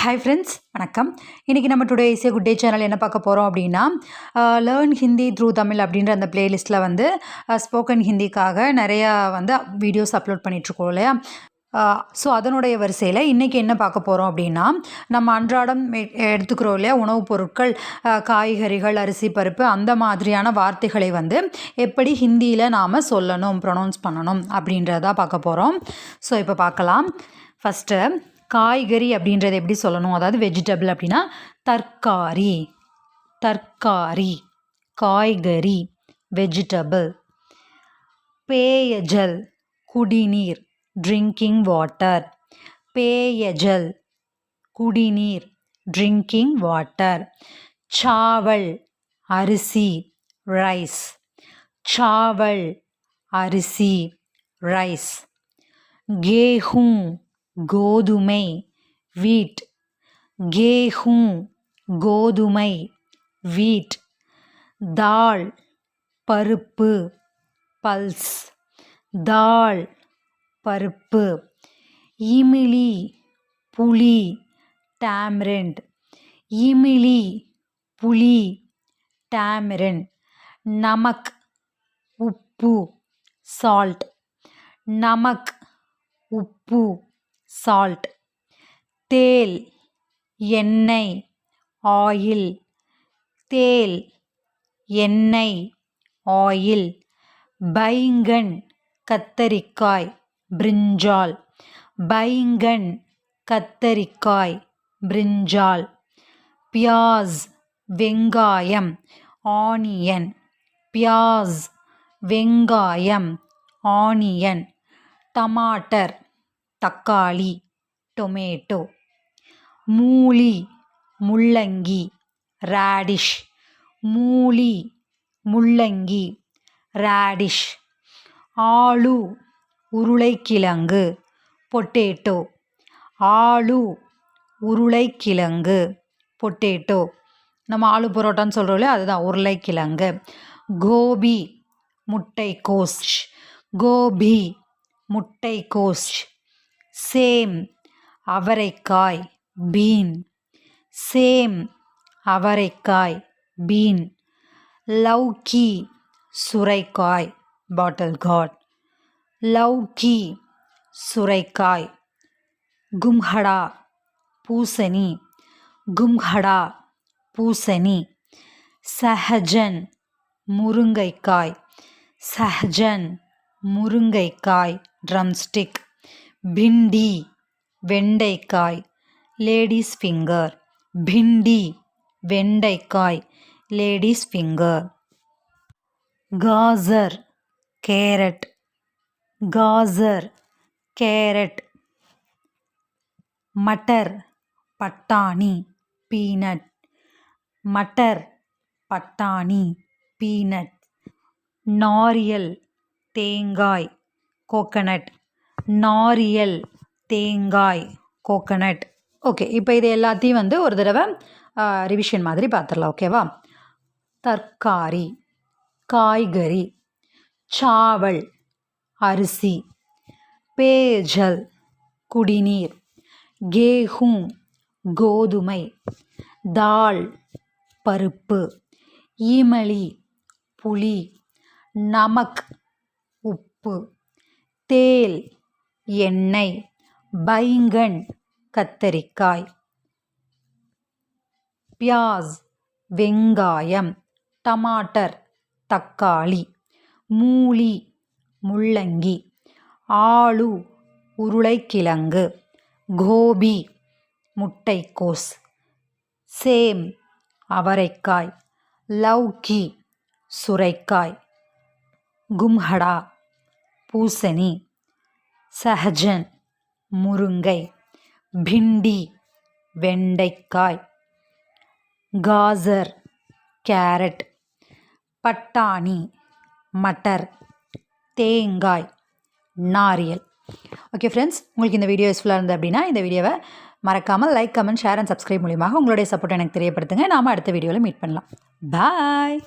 Hi friends வணக்கம். இன்றைக்கி நம்ம டுடே இசை குட் டே சேனல் என்ன பார்க்க போகிறோம் அப்படின்னா லேர்ன் ஹிந்தி த்ரூ தமிழ் அப்படின்ற அந்த பிளேலிஸ்ட்டில் வந்து ஸ்போக்கன் ஹிந்திக்காக நிறையா வந்து வீடியோஸ் அப்லோட் பண்ணிகிட்ருக்கோம் இல்லையா? ஸோ அதனுடைய வரிசையில் இன்றைக்கி என்ன பார்க்க போகிறோம் அப்படின்னா நம்ம அன்றாடம் எடுத்துக்கிறோம் இல்லையா? உணவுப் பொருட்கள் காய்கறிகள் அரிசி பருப்பு அந்த மாதிரியான வார்த்தைகளை வந்து எப்படி ஹிந்தியில் நாம் சொல்லணும் ப்ரொனவுன்ஸ் பண்ணணும் அப்படின்றத பார்க்க போகிறோம் ஸோ இப்போ பார்க்கலாம். ஃபஸ்ட்டு காய்கறி அப்படின்றத எப்படி சொல்லணும்? அதாவது வெஜிடபிள் அப்படின்னா தற்காரி தற்காரி காய்கறி. வெஜிடபிள் பேயஜல். குடிநீர். ட்ரிங்கிங் வாட்டர் பேயஜல். குடிநீர். ட்ரிங்கிங் வாட்டர் சாவல். அரிசி. ரைஸ் சாவல். அரிசி. ரைஸ் கேஹூ. கோதுமை வீட். கேஹூ கோதுமை வீட். தால் பருப்பு பல்ஸ். தால் பருப்பு. இமிலி புளி டேம்ரெண்ட். இமிலி புளி டேம்ரெண்ட். நமக் உப்பு சால்ட். நமக் உப்பு. சால்ட் தேல் எண்ணெய் ஆயில் தேல் எண்ணெய் ஆயில் பைங்கன் கத்தரிக்காய் பிரிஞ்சால் பைங்கன் கத்தரிக்காய் பிரிஞ்சால் பியாஸ் வெங்காயம் ஆனியன் பியாஸ் வெங்காயம் ஆனியன் டமாட்டர் தக்காளி டொமேட்டோ மூலி முள்ளங்கி ரேடிஷ் மூலி முள்ளங்கி ரேடிஷ் ஆளு உருளைக்கிழங்கு பொட்டேட்டோ ஆளு உருளைக்கிழங்கு பொட்டேட்டோ நம்ம ஆளு பரோட்டான்னு சொல்கிறோம்ல அதுதான் உருளைக்கிழங்கு. கோபி முட்டைக்கோஸ் கோபி முட்டைக்கோஸ். சேம் அவரைக்காய் பீன். சேம் அவரைக்காய் பீன். லவ்கி சுரைக்காய் பாட்டில் காட். லவ்கி சுரைக்காய் கும்ஹடா பூசணி. கும்ஹடா பூசணி. சஹஜன் முருங்கைக்காய். சஹஜன் முருங்கைக்காய் ட்ரம்ஸ்டிக். பிண்டி வெண்டைக்காய் லேடிஸ் ஃபிங்கர். பிண்டி வெண்டைக்காய் லேடிஸ் ஃபிங்கர். காசர் கேரட். காசர் கேரட். மட்டர் பட்டாணி பீனட். மட்டர் பட்டாணி பீனட். நாரியல் தேங்காய் கோகனட் நாரியல் தேங்காய் கோகனட் ஓகே இப்போ இது எல்லாத்தையும் வந்து ஒரு தடவை ரிவிஷன் மாதிரி பார்த்துடலாம் ஓகேவா தற்காரி காய்கறி சாவல் அரிசி பேஜல் குடிநீர் கேஹும் கோதுமை தால் பருப்பு ஈமலி புளி நமக் உப்பு தேல் எண்ணெய் பைங்கன் கத்தரிக்காய். பியாஸ் வெங்காயம் டமாட்டர் தக்காளி மூலி முள்ளங்கி ஆளு உருளைக்கிழங்கு கோபி முட்டைக்கோஸ் சேம் அவரைக்காய் லவ்கி சுரைக்காய் கும்ஹடா பூசணி. சஹஜன் முருங்கை பிண்டி வெண்டைக்காய் காசர் கேரட் பட்டாணி மட்டர் தேங்காய் நாரியல். ஓகே ஃப்ரெண்ட்ஸ் உங்களுக்கு இந்த வீடியோ யூஸ்ஃபுல்லாக இருந்தது அப்படின்னா இந்த வீடியோவை மறக்காமல் like comment share and subscribe மூலியமாக உங்களுடைய சப்போர்ட் எனக்கு தெரியப்படுத்துங்க. நாம் அடுத்த வீடியோவில் மீட் பண்ணலாம். பாய்